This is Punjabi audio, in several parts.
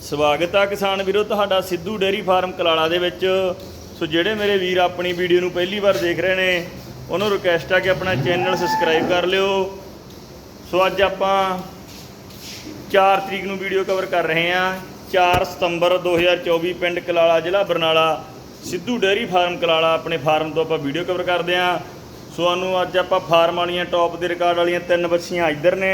ਸਵਾਗਤ ਆ ਕਿਸਾਨ ਵੀਰੋ, ਤੁਹਾਡਾ ਸਿੱਧੂ ਡੇਅਰੀ ਫਾਰਮ ਕਲਾਲਾ ਦੇ ਵਿੱਚ। ਸੋ ਜਿਹੜੇ ਮੇਰੇ ਵੀਰ ਆਪਣੀ ਵੀਡੀਓ ਨੂੰ ਪਹਿਲੀ ਵਾਰ ਦੇਖ ਰਹੇ ਨੇ, ਉਹਨਾਂ ਨੂੰ ਰਿਕਵੈਸਟ ਆ ਕਿ ਆਪਣਾ ਚੈਨਲ ਸਬਸਕ੍ਰਾਈਬ ਕਰ ਲਿਓ। ਸੋ ਅੱਜ ਆਪਾਂ 4 ਤਰੀਕ ਨੂੰ ਵੀਡੀਓ ਕਵਰ ਕਰ ਰਹੇ ਹਾਂ। 4 ਸਤੰਬਰ 2024 ਪਿੰਡ ਕਲਾਲਾ, ਜ਼ਿਲ੍ਹਾ ਬਰਨਾਲਾ, ਸਿੱਧੂ ਡੇਅਰੀ ਫਾਰਮ ਕਲਾਲਾ ਆਪਣੇ ਫਾਰਮ ਤੋਂ ਆਪਾਂ ਵੀਡੀਓ ਕਵਰ ਕਰਦੇ ਹਾਂ। ਸੋ ਸਾਨੂੰ ਅੱਜ ਆਪਾਂ ਫਾਰਮ ਵਾਲੀਆਂ ਟੌਪ ਦੇ ਰਿਕਾਰਡ ਵਾਲੀਆਂ ਤਿੰਨ ਬੱਚੀਆਂ ਇੱਧਰ ਨੇ।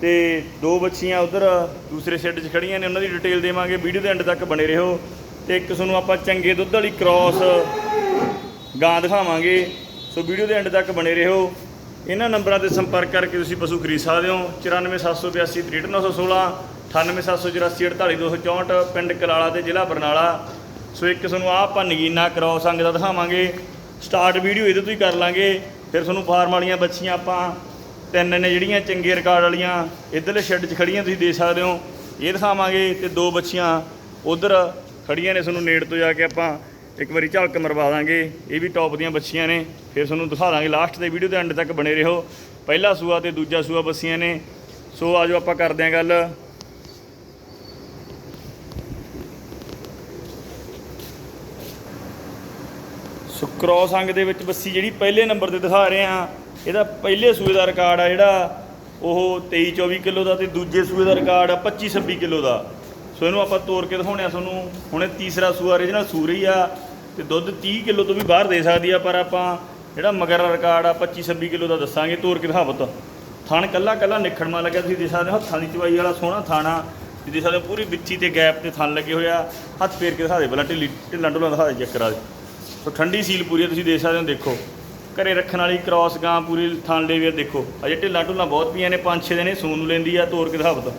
ਤੇ ਦੋ ਬੱਚੀਆਂ ਉਧਰ ਦੂਸਰੇ ਸ਼ੈੱਡ 'ਚ ਖੜੀਆਂ ਨੇ, ਉਹਨਾਂ ਦੀ ਡਿਟੇਲ ਦੇਵਾਂਗੇ। ਵੀਡੀਓ ਦੇ ਐਂਡ ਤੱਕ ਬਣੇ ਰਹੋ ਤੇ ਇੱਕ ਤੁਹਾਨੂੰ ਆਪਾਂ ਚੰਗੇ ਦੁੱਧ ਵਾਲੀ ਕ੍ਰਾਸ ਗਾਂ ਦਿਖਾਵਾਂਗੇ। ਸੋ ਵੀਡੀਓ ਦੇ ਐਂਡ ਤੱਕ ਬਣੇ ਰਹੋ। ਇਹਨਾਂ ਨੰਬਰਾਂ ਤੇ ਸੰਪਰਕ ਕਰਕੇ ਤੁਸੀਂ ਪਸ਼ੂ ਖਰੀਦ ਸਕਦੇ ਹੋ। 94782 63916 98784 ਪਿੰਡ ਕਲਾਲਾ ਤੇ ਜ਼ਿਲ੍ਹਾ ਬਰਨਾਲਾ। ਸੋ ਇੱਕ ਤੁਹਾਨੂੰ ਆਹ ਆਪਾਂ ਨਗੀਨਾ ਕ੍ਰਾਸ ਅੰਗ ਦਾ ਦਿਖਾਵਾਂਗੇ। ਸਟਾਰਟ ਵੀਡੀਓ ਇਹਦੇ ਤੋਂ ਹੀ ਕਰ ਲਾਂਗੇ। ਫਿਰ ਤੁਹਾਨੂੰ ਫਾਰਮ ਵਾਲੀਆਂ ਬੱਚੀਆਂ ਆਪਾਂ ਤਿੰਨ ਨੇ ਜਿਹੜੀਆਂ ਚੰਗੇ ਰਿਕਾਰਡ ਵਾਲੀਆਂ ਇਧਰਲੇ ਸ਼ੈੱਡ 'ਚ ਖੜੀਆਂ ਤੁਸੀਂ ਦੇ ਸਕਦੇ ਹੋ, ਇਹ ਦਿਖਾਵਾਂਗੇ ਤੇ ਦੋ ਬੱਚੀਆਂ ਉਧਰ ਖੜੀਆਂ ਨੇ ਤੁਹਾਨੂੰ ਨੇੜ ਤੋਂ ਜਾ ਕੇ ਆਪਾਂ ਇੱਕ ਵਾਰੀ ਝਲਕ ਮਰਵਾ ਦਾਂਗੇ। ਇਹ ਵੀ ਟੌਪ ਦੀਆਂ ਬੱਚੀਆਂ ਨੇ, ਫਿਰ ਤੁਹਾਨੂੰ ਦਿਖਾ ਦਾਂਗੇ ਲਾਸਟ ਦੇ ਵੀਡੀਓ ਦੇ ਐਂਡ ਤੱਕ ਬਣੇ ਰਹੋ। ਪਹਿਲਾ ਸੂਆ ਤੇ ਦੂਜਾ ਸੂਆ ਬੱਸੀਆਂ ਨੇ। ਸੋ ਆਜੋ ਆਪਾਂ ਕਰਦੇ ਆਂ ਗੱਲ। ਸੋ ਕ੍ਰੋਸ ਅੰਗ ਦੇ ਵਿੱਚ ਬੱਸੀ ਜਿਹੜੀ ਪਹਿਲੇ ਨੰਬਰ ਤੇ ਦਿਖਾ ਰਹੇ ਆ ਇਹਦਾ ਪਹਿਲੇ ਸੂਏ ਦਾ ਰਿਕਾਰਡ ਆ ਜਿਹੜਾ ਉਹ 23 24 ਕਿਲੋ ਦਾ ਤੇ ਦੂਜੇ ਸੂਏ ਦਾ ਰਿਕਾਰਡ ਆ 25 26 ਕਿਲੋ ਦਾ। ਸੋ ਇਹਨੂੰ ਆਪਾਂ ਤੋੜ ਕੇ ਦਿਖਾਉਣੇ ਆ ਤੁਹਾਨੂੰ। ਹੁਣੇ ਤੀਸਰਾ ਸੂਆ ਰੀਜਨਲ ਸੂ ਰਹੀ ਆ ਤੇ ਦੁੱਧ 30 ਕਿਲੋ ਤੋਂ ਵੀ ਬਾਹਰ ਦੇ ਸਕਦੀ ਆ, ਪਰ ਆਪਾਂ ਜਿਹੜਾ ਮਗਰ ਰਿਕਾਰਡ ਆ 25 26 ਕਿਲੋ ਦਾ ਦੱਸਾਂਗੇ ਤੋੜ ਕੇ ਦਿਖਾਵਤ ਥਣ ਕੱਲਾ ਕੱਲਾ ਨਿਖੜਮਾ ਲੱਗਿਆ, ਤੁਸੀਂ ਦੇਖ ਸਕਦੇ ਹੋ ਹੱਥਾਂ ਦੀ ਚਵਾਈ ਵਾਲਾ ਸੋਹਣਾ ਥਾਣਾ ਤੁਸੀਂ ਦੇਖ ਸਕਦੇ ਹੋ ਪੂਰੀ ਵਿੱਚੀ ਤੇ ਗੈਪ ਤੇ ਥਣ ਲੱਗੇ ਹੋਇਆ ਹੱਥ ਫੇਰ ਕੇ ਦਿਖਾ ਦੇ ਪਹਿਲਾਂ ਢਿੱਲੀ ਢਿੱਲਾਂ ਢੁੱਲਾਂ ਦਿਖਾ ਦੇ ਚੱਕਰਾਂ ਦੇ ਸੋ ਠੰਡੀ ਸੀਲ ਪੂਰੀ ਆ, ਤੁਸੀਂ ਦੇਖ ਸਕਦੇ ਹੋ, ਦੇਖੋ। ਘਰੇ ਰੱਖਣ ਵਾਲੀ ਕ੍ਰਾਸ ਗਾਂ ਪੂਰੀ ਥਣ ਦੇ ਦੇਖੋ। ਅਜੇ ਢਿੱਲਾਂ ਢੁੱਲਾਂ ਬਹੁਤ ਪਈਆਂ ਨੇ, ਪੰਜ ਛੇ ਦਿਨ ਇਹ ਸੂਨ ਨੂੰ ਲੈਂਦੀ ਆ, ਤੋਰ ਕੇ ਦਿਖਾਵਤ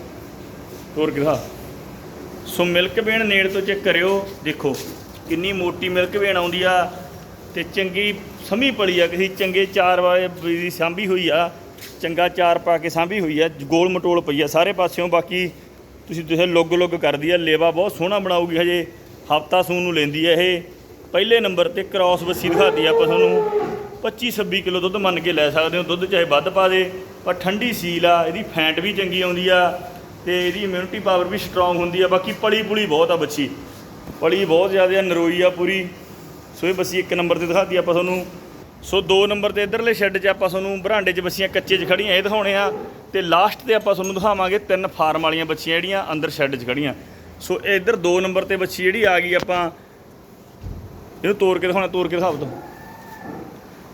ਤੋੜ ਕੇ ਦਿਖਾ। ਸੋ ਮਿਲਕ ਵੇਣ ਨੇੜ ਤੋਂ ਚੈੱਕ ਕਰਿਓ, ਦੇਖੋ, ਕਿੰਨੀ ਮੋਟੀ ਮਿਲਕ ਵੇਣ ਆਉਂਦੀ ਆ ਤੇ ਚੰਗੀ ਸਮੀ ਪਲੀ ਆ, ਕਿਸੇ ਚੰਗੇ ਚਾਰ ਵਾਲੇ ਦੀ ਸਾਂਭੀ ਹੋਈ ਆ, ਚੰਗਾ ਚਾਰ ਪਾ ਕੇ ਸਾਂਭੀ ਹੋਈ ਆ, ਗੋਲ ਮਟੋਲ ਪਈ ਆ ਸਾਰੇ ਪਾਸਿਓਂ, ਬਾਕੀ ਤੁਸੀਂ ਤੁਸੀਂ ਲੁੱਗ ਲੁੱਗ ਕਰਦੀ ਆ, ਲੇਵਾ ਬਹੁਤ ਸੋਹਣਾ ਬਣਾਉਗੀ ਹਜੇ, ਹਫਤਾ ਸੂਨ ਨੂੰ ਲੈਂਦੀ ਆ ਇਹ। ਪਹਿਲੇ ਨੰਬਰ ਤੇ ਕ੍ਰਾਸ ਬੱਸੀ ਦਿਖਾਤੀ ਆਪਾਂ ਤੁਹਾਨੂੰ। 25 26 ਕਿਲੋ ਦੁੱਧ ਮੰਨ ਕੇ ਲੈ ਸਕਦੇ ਹੋ। ਦੁੱਧ ਚਾਹੇ ਵੱਧ ਪਾ ਦੇ, ਪਰ ਠੰਡੀ ਸੀਲ ਆ, ਇਹਦੀ ਫੈਂਟ ਵੀ ਚੰਗੀ ਆਉਂਦੀ ਆ ਤੇ ਇਹਦੀ ਇਮਿਊਨਿਟੀ ਪਾਵਰ ਵੀ ਸਟਰੋਂਗ ਹੁੰਦੀ ਆ। ਬਾਕੀ ਪਲੀ ਪੁਲੀ ਬਹੁਤ ਆ ਬੱਚੀ। ਪਲੀ ਬਹੁਤ ਜ਼ਿਆਦਾ ਆ ਨਰੋਈ ਆ ਪੂਰੀ। ਸੋ ਇਹ ਬੱਸੀ ਇੱਕ ਨੰਬਰ ਤੇ ਦਿਖਾਤੀ ਆਪਾਂ ਤੁਹਾਨੂੰ। ਸੋ ਦੋ ਨੰਬਰ ਤੇ ਇਧਰਲੇ ਸ਼ੈੱਡ 'ਚ ਆਪਾਂ ਤੁਹਾਨੂੰ ਬਰਾਂਡੇ 'ਚ ਬੱਸੀਆਂ ਕੱਚੇ 'ਚ ਖੜੀਆਂ, ਇਹ ਦਿਖਾਉਣੇ ਆ। ਤੇ ਲਾਸਟ ਤੇ ਆਪਾਂ ਤੁਹਾਨੂੰ ਦਿਖਾਵਾਂਗੇ ਤਿੰਨ ਫਾਰਮ ਵਾਲੀਆਂ ਬੱਚੀਆਂ ਜਿਹੜੀਆਂ ਅੰਦਰ ਸ਼ੈੱਡ 'ਚ ਖੜੀਆਂ। ਸੋ ਇਹ ਇਧਰ ਦੋ ਨੰਬਰ ਤੇ ਬੱਚੀ ਜਿਹੜੀ ਆ ਗਈ ਆਪਾਂ। ਇਹਨੂੰ ਤੋੜ ਕੇ ਦਿਖਾਉਣਾ, ਤੋੜ ਕੇ ਦਿਖਾਓ ਤੋ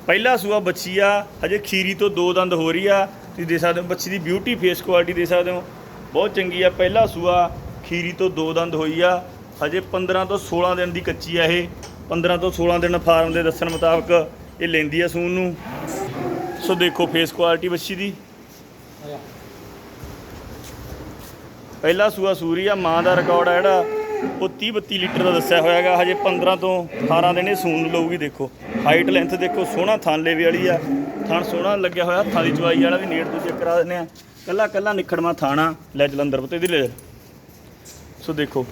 ਪਹਿਲਾ ਸੂਆ ਬੱਚੀ ਆ, ਹਜੇ ਖੀਰੀ ਤੋਂ ਦੋ ਦੰਦ ਹੋ ਰਹੀ ਆ, ਤੁਸੀਂ ਦੇਖ ਸਕਦੇ ਹੋ ਬੱਚੀ ਦੀ ਬਿਊਟੀ ਫੇਸ ਕੁਆਲਿਟੀ ਦੇਖ ਸਕਦੇ ਹੋ। ਬਹੁਤ ਚੰਗੀ ਆ, ਪਹਿਲਾ ਸੂਆ ਖੀਰੀ ਤੋਂ ਦੋ ਦੰਦ ਹੋਈ ਆ, ਹਜੇ 15 ਤੋਂ 16 ਦਿਨ ਦੀ ਕੱਚੀ ਆ ਇਹ 15 ਤੋਂ 16 ਦਿਨ ਫਾਰਮ ਦੇ ਦੱਸਣ ਮੁਤਾਬਕ ਇਹ ਲੈਂਦੀ ਆ ਸੂਨ ਨੂੰ। ਸੋ ਦੇਖੋ ਫੇਸ ਕੁਆਲਿਟੀ ਬੱਚੀ ਦੀ। ਪਹਿਲਾ ਸੂਆ ਸੂਰੀ ਆ, ਮਾਂ ਦਾ ਰਿਕਾਰਡ ਆ ਜਿਹੜਾ। ਉਹ 30 32 ਲੀਟਰ ਦਾ ਦੱਸਿਆ ਹੋਇਆ ਹੋਇਆਗਾ ਹਜੇ 15 ਤੋਂ 18 ਦਿਨ ਇਹ ਸੂਨ ਲਊਗੀ, ਦੇਖੋ। ਹਾਈਟ ਲੈਂਥ ਦੇਖੋ, ਸੋਹਣਾ ਥਣ ਲੇਵੇ ਵਾਲੀ ਆ। ਥਣ ਸੋਹਣਾ ਲੱਗਿਆ ਹੋਇਆ, ਹੱਥਾਂ ਦੀ ਚਵਾਈ ਵਾਲਾ ਵੀ ਨੇੜ ਤੋਂ ਚੈੱਕ ਕਰਾ ਦਿੰਦੇ ਆ। ਕੱਲਾ ਕੱਲਾ ਨਿਖੜਵਾ ਥਾਣਾ ਲੈ ਜਲੰਧਰ ਪਤੇ ਦੀ ਲੈ ਸੋ ਦੇਖੋ।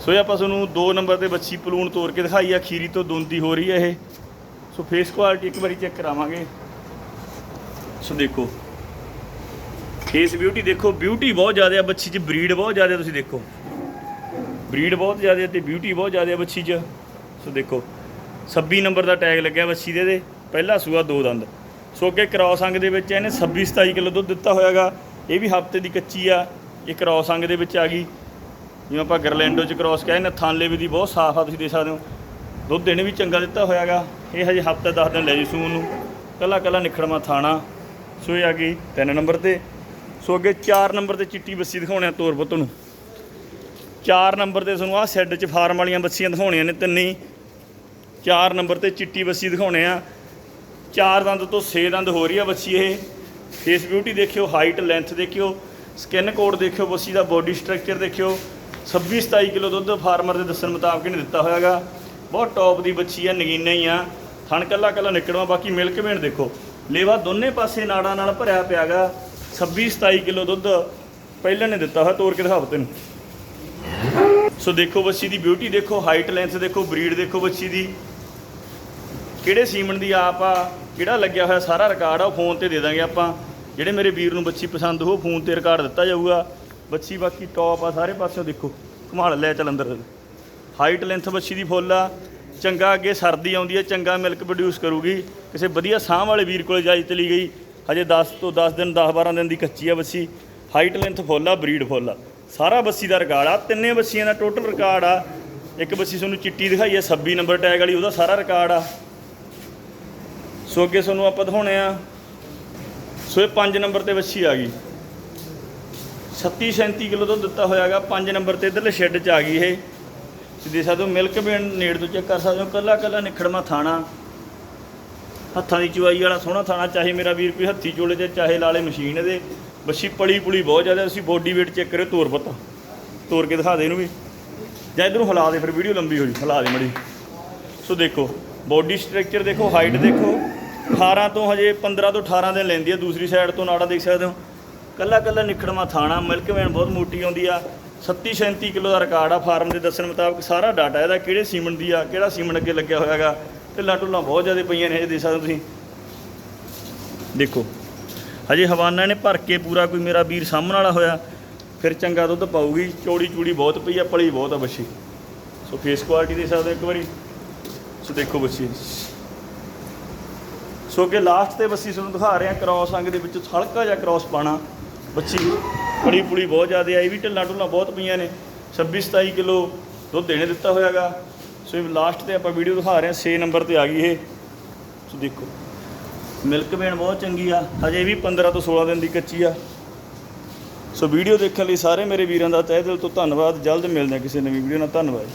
ਸੋ ਇਹ ਆਪਾਂ ਤੁਹਾਨੂੰ 2 ਨੰਬਰ ਤੇ ਬੱਚੀ ਪਲੂਣ ਤੋੜ ਕੇ ਦਿਖਾਈ ਆ। ਖੀਰੀ ਤੋਂ ਦੋਂਦੀ ਹੋ ਰਹੀ ਹੈ ਇਹ। ਸੋ ਫੇਸ ਕੁਆਲਿਟੀ ਇੱਕ ਵਾਰੀ ਚੈੱਕ ਕਰਾਵਾਂਗੇ। ਸੋ ਦੇਖੋ। ਫੇਸ ਬਿਊਟੀ ਦੇਖੋ। ਬਿਊਟੀ ਬਹੁਤ ਜ਼ਿਆਦਾ ਆ, ਬੱਚੀ 'ਚ ਬਰੀਡ ਬਹੁਤ ਜ਼ਿਆਦਾ ਤੁਸੀਂ ਦੇਖੋ। ਬਰੀਡ ਬਹੁਤ ਜ਼ਿਆਦਾ ਹੈ ਤੇ ਬਿਊਟੀ ਬਹੁਤ ਜ਼ਿਆਦਾ ਹੈ ਬੱਚੀ 'ਚ। ਸੋ ਦੇਖੋ 26 ਨੰਬਰ ਦਾ ਟੈਗ ਲੱਗਿਆ ਬੱਚੀ ਦੇ ਦੇ ਪਹਿਲਾ ਸੂਆ ਦੋ ਦੰਦ। ਸੋ ਅੱਗੇ ਕ੍ਰਾਸ ਅੰਗ ਦੇ ਵਿੱਚ ਇਹਨੇ 26 27 ਕਿਲੋ ਦੁੱਧ ਦਿੱਤਾ ਹੋਇਆਗਾ। ਇਹ ਵੀ ਹਫ਼ਤੇ ਦੀ ਕੱਚੀ ਆ, ਇਹ ਕ੍ਰਾਸ ਅੰਗ ਦੇ ਵਿੱਚ ਆ ਗਈ। ਜਿਵੇਂ ਆਪਾਂ ਗਰਲੈਂਡੋ 'ਚ ਕ੍ਰਾਸ ਕਹਿੰਦੇ ਥਾਂਲੇ ਵੀ ਦੀ ਬਹੁਤ ਸਾਫ਼ ਆ, ਤੁਸੀਂ ਦੇਖ ਸਕਦੇ ਹੋ। ਦੁੱਧ ਇਹਨੇ ਵੀ ਚੰਗਾ ਦਿੱਤਾ ਹੋਇਆਗਾ। ਇਹ ਹਜੇ ਹਫਤਾ 10 ਦਿਨ ਲੈ ਜੀ ਸੂਨ ਨੂੰ। ਕੱਲਾ ਕੱਲਾ ਨਿਖੜਵਾ ਥਾਣਾ। ਸੋ ਇਹ ਆ ਗਈ 3 ਨੰਬਰ ਤੇ। ਸੋ ਅੱਗੇ 4 ਨੰਬਰ ਤੇ ਚਿੱਟੀ ਬੱਸੀ ਦਿਖਾਉਣੇ ਆ ਤੋਰ ਪੁੱਤ ਨੂੰ। 4 ਨੰਬਰ ਤੇ ਤੁਹਾਨੂੰ ਆਹ ਸ਼ੈੱਡ 'ਚ ਫਾਰਮ ਵਾਲੀਆਂ ਬੱਸੀਆਂ ਦਿਖਾਉਣੀਆਂ ਨੇ ਤਿੰਨੀ 4 ਨੰਬਰ ਤੇ ਚਿੱਟੀ ਬੱਸੀ ਦਿਖਾਉਣੇ ਆ। ਚਾਰ ਦੰਦ ਤੋਂ 6 ਦੰਦ ਹੋ ਰਹੀ ਆ ਬੱਸੀ ਇਹ। ਫੇਸ ਬਿਊਟੀ ਦੇਖਿਓ ਹਾਈਟ ਲੈਂਥ ਦੇਖਿਓ ਸਕਿਨ ਕੋਡ ਦੇਖਿਓ, ਬੱਸੀ ਦਾ ਬੋਡੀ ਸਟਰਕਚਰ ਦੇਖਿਓ। 26 27 ਕਿਲੋ ਦੁੱਧ ਫਾਰਮਰ ਦੇ ਦੱਸਣ ਮੁਤਾਬਕ ਇਹਨੇ ਦਿੱਤਾ ਹੋਇਆਗਾ ਬਹੁਤ ਟੌਪ ਦੀ ਬੱਚੀ ਆ, ਨਗੀਨਾ ਹੀ ਆ। ਥਣ ਕੱਲਾ ਕੱਲਾ ਨਿਕਲਵਾ ਬਾਕੀ ਮਿਲਕ ਵੇਣ ਦੇਖੋ। ਲੇਵਾ ਦੋਨੇ ਪਾਸੇ ਨਾੜਾਂ ਨਾਲ ਭਰਿਆ ਪਿਆਗਾ 26 27 ਕਿਲੋ ਦੁੱਧ ਪਹਿਲਾਂ ਨੇ ਦਿੱਤਾ ਹੋਇਆ ਤੋੜ ਕੇ ਦਿਖਾਓ ਤੈਨੂੰ। ਸੋ ਦੇਖੋ ਬੱਚੀ ਦੀ ਬਿਊਟੀ ਦੇਖੋ ਹਾਈਟ ਲੈਂਥ ਦੇਖੋ ਬਰੀਡ ਦੇਖੋ ਬੱਚੀ ਦੀ। ਕਿਹੜੇ ਸੀਮਨ ਦੀ ਆਪ ਆ, ਕਿਹੜਾ ਲੱਗਿਆ ਹੋਇਆ ਸਾਰਾ ਰਿਕਾਰਡ ਆ, ਉਹ ਫੋਨ ਤੇ ਦੇ ਦਾਂਗੇ ਆਪਾਂ। ਜਿਹੜੇ ਮੇਰੇ ਵੀਰ ਨੂੰ ਬੱਚੀ ਪਸੰਦ ਹੋ ਫੋਨ ਤੇ ਰਿਕਾਰਡ ਦਿੱਤਾ ਜਾਊਗਾ। ਬੱਚੀ ਬਾਕੀ ਟੌਪ ਆ, ਸਾਰੇ ਪਾਸਿਓਂ ਦੇਖੋ। ਘੁਮਾਲ ਲੈ ਚੱਲ ਅੰਦਰ। ਹਾਈਟ ਲੈਂਥ ਬੱਚੀ ਦੀ ਫੁੱਲ ਆ। ਚੰਗਾ ਅੱਗੇ ਸਰਦੀ ਆਉਂਦੀ ਹੈ ਚੰਗਾ ਮਿਲਕ ਪ੍ਰੋਡਿਊਸ ਕਰੂਗੀ। ਕਿਸੇ ਵਧੀਆ ਸਾਹ ਵਾਲੇ ਵੀਰ ਕੋਲ ਜਾਈ ਚਲੀ ਗਈ। ਹਜੇ 10 ਤੋਂ 10 ਦਿਨ 10 12 ਦਿਨ ਦੀ ਕੱਚੀ ਆ ਬੱਚੀ ਹਾਈਟ ਲੈਂਥ ਫੁੱਲ ਆ ਬਰੀਡ ਫੁੱਲ ਆ। ਸਾਰਾ ਬੱਸੀ ਦਾ ਰਿਕਾਰਡ ਆ, ਤਿੰਨੇ ਬੱਸੀਆਂ ਦਾ ਟੋਟਲ ਰਿਕਾਰਡ ਆ। ਇੱਕ ਬੱਸੀ ਤੁਹਾਨੂੰ ਚਿੱਟੀ ਦਿਖਾਈ ਆ 26 ਨੰਬਰ ਟੈਗ ਵਾਲੀ, ਉਹਦਾ ਸਾਰਾ ਰਿਕਾਰਡ ਆ। ਸੋ ਅੱਗੇ ਤੁਹਾਨੂੰ ਆਪਾਂ ਦਿਖਾਉਣੇ ਆ। ਸੋ ਇਹ 5 ਨੰਬਰ ਤੇ ਬੱਸੀ ਆ ਗਈ। 36 37 ਕਿਲੋ ਤੋਂ ਦਿੱਤਾ ਹੋਇਆਗਾ 5 ਨੰਬਰ ਤੇ ਇਧਰਲੇ ਸ਼ੈੱਡ 'ਚ ਆ ਗਈ ਇਹ। ਤੁਸੀਂ ਦੇਖ ਸਕਦੇ ਹੋ ਮਿਲਕ ਬੇਨ ਨੇੜ ਤੋਂ ਚੈੱਕ ਕਰ ਸਕਦੇ ਹੋ ਕੱਲਾ ਕੱਲਾ ਨਿਖੜਮਾ ਥਾਣਾ। ਹੱਥਾਂ ਦੀ ਚੁਆਈ ਵਾਲਾ ਸੋਹਣਾ ਥਾਣਾ, ਚਾਹੇ ਮੇਰਾ ਵੀਰ ਕੋਈ ਹੱਥੀ ਚੋਲੇ ਤੇ ਚਾਹੇ ਲਾਲੇ ਮਸ਼ੀਨ ਇਹਦੇ ਬੱਛੀ ਪਲੀ ਪੁਲੀ ਬਹੁਤ ਜ਼ਿਆਦਾ, ਤੁਸੀਂ ਬੋਡੀ weight ਚੈੱਕ ਕਰਿਓ, ਤੋਰ ਪਤਾ। ਤੋਰ ਕੇ ਦਿਖਾ ਦੇ ਇਹਨੂੰ ਵੀ। ਜਾਂ ਇਧਰੋਂ ਹਿਲਾ ਦੇ, ਫਿਰ ਵੀਡੀਓ ਲੰਬੀ ਹੋ ਜੀ ਹਿਲਾ ਦੇ ਮੜੀ। ਸੋ ਦੇਖੋ ਬੋਡੀ ਸਟਰਕਚਰ ਦੇਖੋ ਹਾਈਟ ਦੇਖੋ। 18 ਤੋਂ ਹਜੇ 15 ਤੋਂ 18 ਦਿਨ ਲੈਂਦੀ ਆ, ਦੂਸਰੀ ਸਾਈਡ ਤੋਂ ਨਾੜਾ ਦੇਖ ਸਕਦੇ ਹੋ। ਕੱਲਾ ਕੱਲਾ ਨਿਖੜਮਾ ਥਾਣਾ ਮਿਲਕ ਵੈਨ ਬਹੁਤ ਮੋਟੀ ਆਉਂਦੀ ਆ। 37 37 ਕਿਲੋ ਦਾ ਰਿਕਾਰਡ ਆ, ਫਾਰਮ ਦੇ ਦੱਸਣ ਮੁਤਾਬਕ ਸਾਰਾ ਡਾਟਾ ਇਹਦਾ ਕਿਹੜੇ ਸੀਮਨ ਦੀ ਆ, ਕਿਹੜਾ ਸੀਮਨ ਅੱਗੇ ਲੱਗਿਆ ਹੋਇਆਗਾ। ਢਿੱਲਾਂ ਢੁੱਲਾਂ ਬਹੁਤ ਜ਼ਿਆਦਾ ਪਈਆਂ ਨੇ ਇਹ ਦੇਖ ਸਕਦੇ ਤੁਸੀਂ। ਦੇਖੋ, ਹਜੇ ਹਵਾਨਾ ਨੇ ਭਰ ਕੇ ਪੂਰਾ ਕੋਈ ਮੇਰਾ ਵੀਰ ਸਾਹਮਣ ਵਾਲਾ ਹੋਇਆ, ਫਿਰ ਚੰਗਾ ਦੁੱਧ ਪਾਊਗੀ, ਚੌੜੀ ਚੂੜੀ ਬਹੁਤ ਪਈ ਆ, ਪਲੀ ਬਹੁਤ ਆ ਬੱਛੀ ਸੋ ਫੇਸ ਕੁਆਲਿਟੀ ਦੇ ਸਕਦੇ ਹੋ ਇੱਕ ਵਾਰੀ, ਸੋ ਦੇਖੋ ਬੱਚੀ। ਸੋ ਕਿ ਲਾਸਟ ਤੇ ਬੱਸੀ ਤੁਹਾਨੂੰ ਦਿਖਾ ਰਹੇ ਆ ਕ੍ਰਾਸ ਅੰਗ ਦੇ ਵਿੱਚ ਹਲਕਾ ਜਿਹਾ ਕ੍ਰਾਸ ਪਾਣਾ ਬੱਚੀ ਬੜੀ ਪੁੜੀ ਬਹੁਤ ਜ਼ਿਆਦਾ ਆਈ ਵੀ ਢਿੱਲਾਂ ਢੁੱਲਾਂ ਬਹੁਤ ਪਈਆਂ ਨੇ। 26 27 ਕਿਲੋ ਦੁੱਧ ਦੇਣੇ ਦਿੱਤਾ ਹੋਇਆਗਾ। ਸੋ ਇਹ ਲਾਸਟ ਤੇ ਆਪਾਂ ਵੀਡੀਓ ਦਿਖਾ ਰਹੇ ਹਾਂ 6 ਨੰਬਰ ਤੇ ਆ ਗਈ ਇਹ। ਸੋ ਦੇਖੋ। ਮਿਲਕ ਵੇਣ ਬਹੁਤ ਚੰਗੀ ਆ। ਹਜੇ ਵੀ 15 ਤੋਂ 16 ਦਿਨ ਦੀ ਕੱਚੀ ਆ। ਸੋ ਵੀਡੀਓ ਦੇਖਣ ਲਈ ਸਾਰੇ ਮੇਰੇ ਵੀਰਾਂ ਦਾ ਤਹਿ ਦਿਲ ਤੋਂ ਧੰਨਵਾਦ। ਜਲਦ ਮਿਲਦੇ ਹਾਂ ਕਿਸੇ ਨਵੀਂ ਵੀਡੀਓ ਨਾਲ। ਧੰਨਵਾਦ